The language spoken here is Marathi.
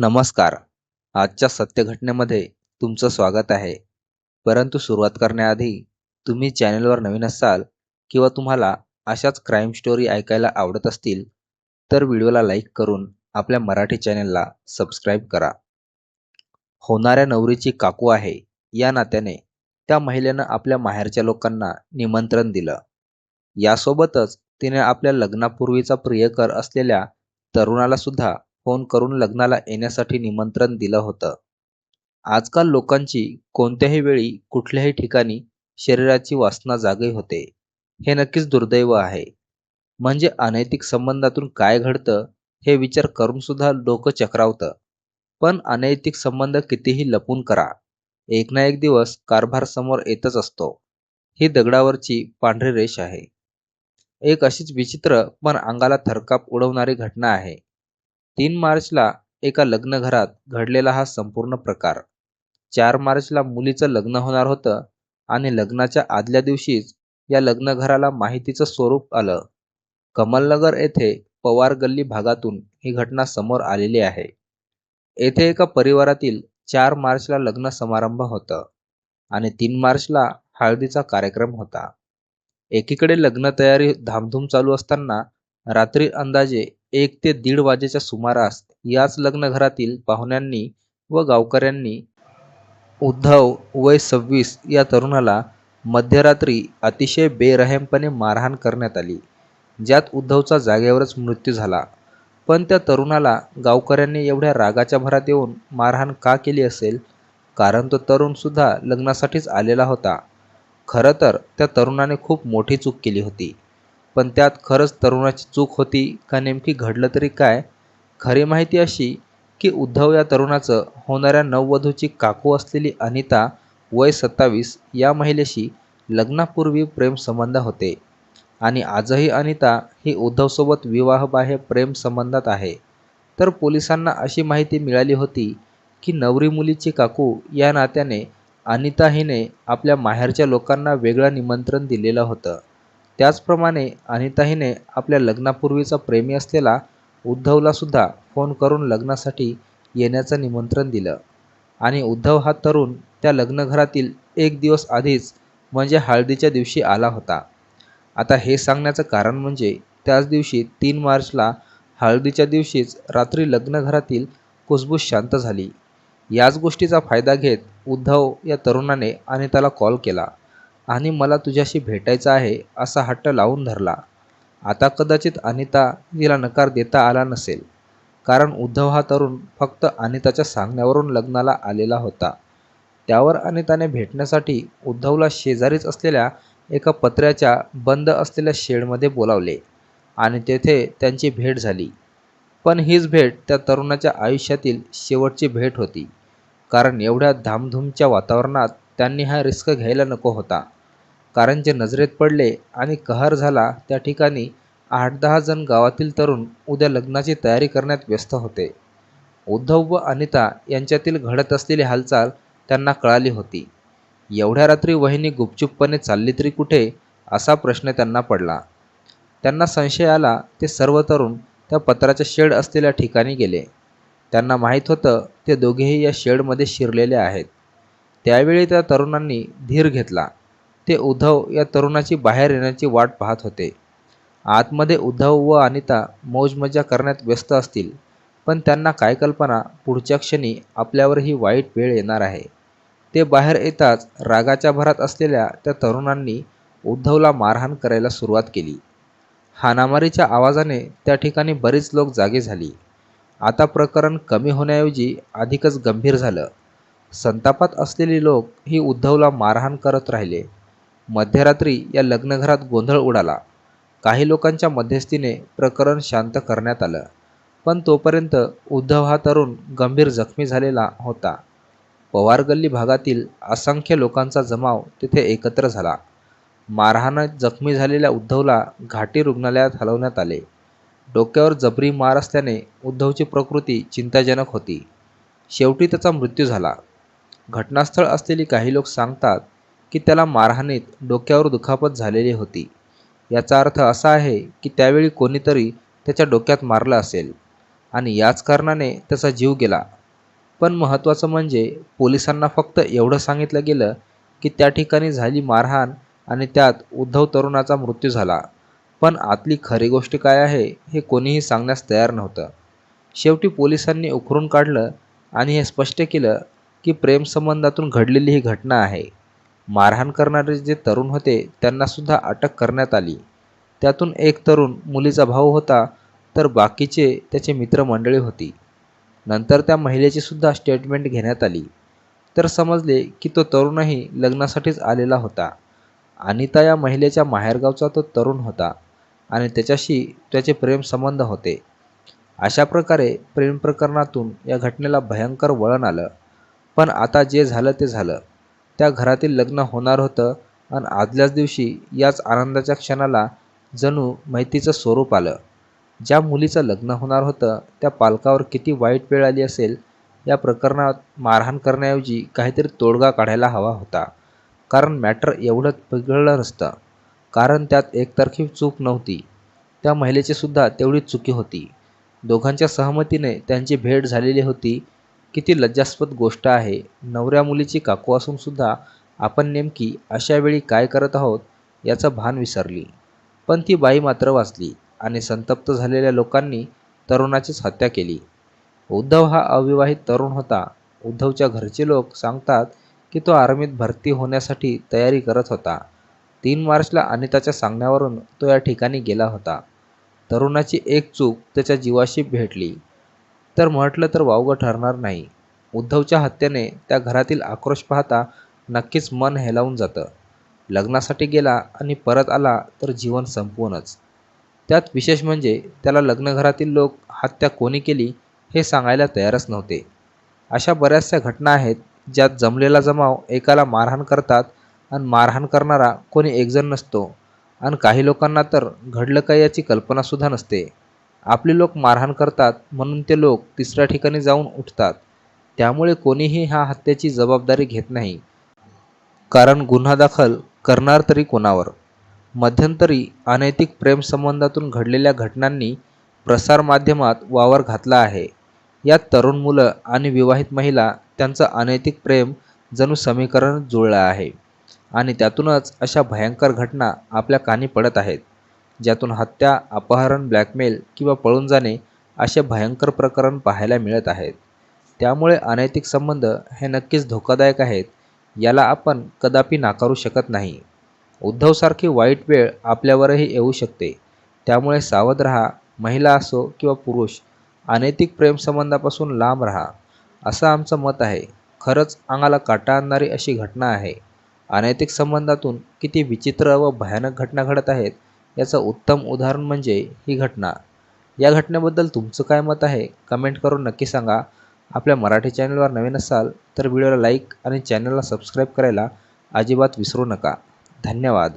नमस्कार. आजच्या सत्यघटनेमध्ये तुमचं स्वागत आहे. परंतु सुरुवात करण्याआधी तुम्ही चॅनलवर नवीन असाल किंवा तुम्हाला अशाच क्राईम स्टोरी ऐकायला आवडत असतील तर व्हिडिओला लाईक करून आपल्या मराठी चॅनलला सबस्क्राईब करा. होणाऱ्या नवरीची काकू आहे या नात्याने त्या महिलेनं आपल्या माहेरच्या लोकांना निमंत्रण दिलं. यासोबतच तिने आपल्या लग्नापूर्वीचा प्रियकर असलेल्या तरुणाला सुद्धा फोन करून लग्नाला येण्यासाठी निमंत्रण दिलं होतं. आजकाल लोकांची कोणत्याही वेळी कुठल्याही ठिकाणी शरीराची वासना जागी होते. हे नक्कीच दुर्दैव आहे. म्हणजे अनैतिक संबंधातून काय घडतं हे विचार करून सुद्धा डोकं चक्रावतं. पण अनैतिक संबंध कितीही लपून करा. एक ना एक दिवस कारभार समोर येतच असतो. ही दगडावरची पांढरी रेष आहे. एक अशीच विचित्र पण अंगाला थरकाप उडवणारी घटना आहे. तीन मार्चला एका लग्नघरात घडलेला हा संपूर्ण प्रकार. चार मार्चला मुलीचं लग्न होणार होतं आणि लग्नाच्या आदल्या दिवशीच या लग्नघराला माहितीचं स्वरूप आलं. कमलनगर येथे पवार गल्ली भागातून ही घटना समोर आलेली आहे. येथे एका परिवारातील चार मार्चला लग्न समारंभ होतं आणि तीन मार्चला हळदीचा कार्यक्रम होता. एकीकडे लग्न तयारी धामधूम चालू असताना रात्री अंदाजे एक ते दीड वाजेच्या सुमारास याच लग्नघरातील पाहुण्यांनी व गावकऱ्यांनी उद्धव वय सव्वीस या तरुणाला मध्यरात्री अतिशय बेरहेमपणे मारहाण करण्यात आली ज्यात उद्धवचा जागेवरच मृत्यू झाला. पण त्या तरुणाला गावकऱ्यांनी एवढ्या रागाच्या भरात येऊन मारहाण का केली असेल? कारण तो तरुणसुद्धा लग्नासाठीच आलेला होता. खरं तर त्या तरुणाने खूप मोठी चूक केली होती. पण त्यात खरंच तरुणाची चूक होती का नेमकी घडलं तरी काय? खरी माहिती अशी की उद्धव या तरुणाचं होणाऱ्या नववधूची काकू असलेली अनिता वय सत्तावीस या महिलेशी लग्नापूर्वी प्रेमसंबंध होते. आणि आजही अनिता ही उद्धवसोबत विवाहबाह्य प्रेमसंबंधात आहे. तर पोलिसांना अशी माहिती मिळाली होती की नवरी मुलीची काकू या नात्याने अनिता हिने आपल्या माहेरच्या लोकांना वेगळं निमंत्रण दिलेलं होतं. त्याचप्रमाणे अनिताहीने आपल्या लग्नापूर्वीचा प्रेमी असलेला उद्धवला सुद्धा फोन करून लग्नासाठी येण्याचं निमंत्रण दिलं. आणि उद्धव हा तरुण त्या लग्नघरातील एक दिवस आधीच म्हणजे हळदीच्या दिवशी आला होता. आता हे सांगण्याचं कारण म्हणजे त्याच दिवशी तीन मार्चला हळदीच्या दिवशीच रात्री लग्नघरातील कुसबूस शांत झाली. याच गोष्टीचा फायदा घेत उद्धव या तरुणाने अनिताला कॉल केला. आणि मला तुझ्याशी भेटायचं आहे असा हट्ट लावून धरला. आता कदाचित अनिता तिला नकार देता आला नसेल. कारण उद्धव हा तरुण फक्त अनिताच्या सांगण्यावरून लग्नाला आलेला होता. त्यावर अनिताने भेटण्यासाठी उद्धवला शेजारीच असलेल्या एका पत्र्याच्या बंद असलेल्या शेडमध्ये बोलावले आणि तेथे त्यांची भेट झाली. पण हीच भेट त्या तरुणाच्या आयुष्यातील शेवटची भेट होती. कारण एवढ्या धामधूमच्या वातावरणात त्यांनी हा रिस्क घ्यायला नको होता. कारण जे नजरेत पडले आणि कहर झाला त्या ठिकाणी आठ दहा जण गावातील तरुण उद्या लग्नाची तयारी करण्यात व्यस्त होते. उद्धव व अनिता यांच्यातील घडत असलेली हालचाल त्यांना कळाली होती. एवढ्या रात्री वहिनी गुपचूपपणे चालली तरी कुठे असा प्रश्न त्यांना पडला. त्यांना संशय आला ते सर्व तरुण त्या पत्राच्या शेड असलेल्या ठिकाणी गेले. त्यांना माहीत होतं ते दोघेही या शेडमध्ये शिरलेले आहेत. त्यावेळी त्या तरुणांनी धीर घेतला. ते उद्धव या तरुणाची बाहेर येण्याची वाट पाहत होते. आतमध्ये उद्धव व अनिता मौजमजा करण्यात व्यस्त असतील पण त्यांना काय कल्पना? पुढच्या क्षणी आपल्यावर ही वाईट वेळ येणार आहे. ते बाहेर येताच रागाच्या भरात असलेल्या त्या तरुणांनी उद्धवला मारहाण करायला सुरुवात केली. हाणामारीच्या आवाजाने त्या ठिकाणी बरीच लोक जागे झाली. आता प्रकरण कमी होण्याऐवजी अधिकच गंभीर झालं. संतापात असलेली लोक ही उद्धवला मारहाण करत राहिले. मध्यरात्री या लग्नघरात गोंधळ उडाला. काही लोकांच्या मध्यस्थीने प्रकरण शांत करण्यात आलं. पण तोपर्यंत उद्धव हा तरुण गंभीर जखमी झालेला होता. पवार गल्ली भागातील असंख्य लोकांचा जमाव तिथे एकत्र झाला. मारहाणात जखमी झालेल्या उद्धवला घाटी रुग्णालयात हलवण्यात आले. डोक्यावर जबरी मार असल्याने उद्धवची प्रकृती चिंताजनक होती. शेवटी त्याचा मृत्यू झाला. घटनास्थळ असलेली काही लोक सांगतात की त्याला मारहाणीत डोक्यावर दुखापत झालेली होती. याचा अर्थ असा आहे की त्यावेळी कोणीतरी त्याच्या डोक्यात मारलं असेल आणि याच कारणाने त्याचा जीव गेला. पण महत्त्वाचं म्हणजे पोलिसांना फक्त एवढं सांगितलं गेलं की त्या ठिकाणी झाली मारहाण आणि त्यात उद्धव तरुणाचा मृत्यू झाला. पण आतली खरी गोष्ट काय आहे हे कोणीही सांगण्यास तयार नव्हतं. शेवटी पोलिसांनी उखरून काढलं आणि हे स्पष्ट केलं की प्रेमसंबंधातून घडलेली ही घटना आहे. मारहाण करणारे जे तरुण होते त्यांनासुद्धा अटक करण्यात आली. त्यातून एक तरुण मुलीचा भाऊ होता तर बाकीचे त्याचे मित्रमंडळी होती. नंतर त्या महिलेची सुद्धा स्टेटमेंट घेण्यात आली. तर समजले की तो तरुणही लग्नासाठीच आलेला होता. अनिता या महिलेच्या माहेरगावचा तो तरुण होता आणि त्याच्याशी त्याचे प्रेमसंबंध होते. अशा प्रकारे प्रेम प्रकरणातून या घटनेला भयंकर वळण आलं. पण आता जे झालं ते झालं. त्या घरातील लग्न होणार होतं आणि आदल्याच दिवशी याच आनंदाच्या क्षणाला जणू माहितीचं स्वरूप आलं. ज्या मुलीचं लग्न होणार होतं त्या पालकावर किती वाईट वेळ आली असेल या प्रकरणात मारहाण करण्याऐवजी काहीतरी तोडगा काढायला हवा होता. कारण मॅटर एवढं बिघडलं नसतं. कारण त्यात एकतर्फी चूक नव्हती. त्या महिलेचीसुद्धा तेवढी चुकी होती. दोघांच्या सहमतीने त्यांची भेट झालेली होती. किती लज्जास्पद गोष्ट आहे. नवऱ्या मुलीची काकू असूनसुद्धा आपण नेमकी अशा वेळी काय करत आहोत याचं भान विसरली. पण ती बाई मात्र वाचली आणि संतप्त झालेल्या लोकांनी तरुणाचीच हत्या केली. उद्धव हा अविवाहित तरुण होता. उद्धवच्या घरचे लोक सांगतात की तो आर्मीत भरती होण्यासाठी तयारी करत होता. तीन मार्चला अनिताच्या सांगण्यावरून तो या ठिकाणी गेला होता. तरुणाची एक चूक त्याच्या जीवाशी भेटली. तर म्हटलं तर वावगं ठरणार नाही. उद्धवच्या हत्येने त्या घरातील आक्रोश पाहता नक्कीच मन हेलावून जातं. लग्नासाठी गेला आणि परत आला तर जीवन संपवूनच. त्यात विशेष म्हणजे त्याला लग्नघरातील लोक हत्या कोणी केली हे सांगायला तयारच नव्हते. अशा बऱ्याचशा घटना आहेत ज्यात जमलेला जमाव एकाला मारहाण करतात आणि मारहाण करणारा कोणी एकजण नसतो. आणि काही लोकांना तर घडलं काय याची कल्पनासुद्धा नसते. आपले लोक मारहाण करतात म्हणून ते लोक तिसऱ्या ठिकाणी जाऊन उठतात. त्यामुळे कोणीही ह्या हत्येची जबाबदारी घेत नाही. कारण गुन्हा दाखल करणार तरी कोणावर? मध्यंतरी अनैतिक प्रेमसंबंधातून घडलेल्या घटनांनी प्रसारमाध्यमात वावर घातला आहे. यात तरुण मुलं आणि विवाहित महिला त्यांचं अनैतिक प्रेम जणू समीकरण जुळलं आहे. आणि त्यातूनच अशा भयंकर घटना आपल्या कानी पडत आहेत. ज्यातून हत्या अपहरण ब्लॅकमेल किंवा पळून जाणे असे भयंकर प्रकरण पाहायला मिळत आहेत. त्यामुळे अनैतिक संबंध हे नक्कीच धोकादायक आहेत याला आपण कदापि नाकारू शकत नाही. उद्धवसारखी वाईट वेळ आपल्यावरही येऊ शकते. त्यामुळे सावध राहा महिला असो किंवा पुरुष अनैतिक प्रेमसंबंधापासून लांब राहा असं आमचं मत आहे. खरंच अंगाला काटा आणणारी अशी घटना आहे. अनैतिक संबंधातून किती विचित्र व भयानक घटना घडत आहेत याचं उत्तम उदाहरण म्हणजे ही घटना. या घटनेबद्दल तुमचं काय मत आहे कमेंट करून नक्की सांगा. आपल्या मराठी चॅनलवर नवीन असाल तर व्हिडिओला लाईक आणि चॅनलला सबस्क्राईब करायला अजिबात विसरू नका. धन्यवाद.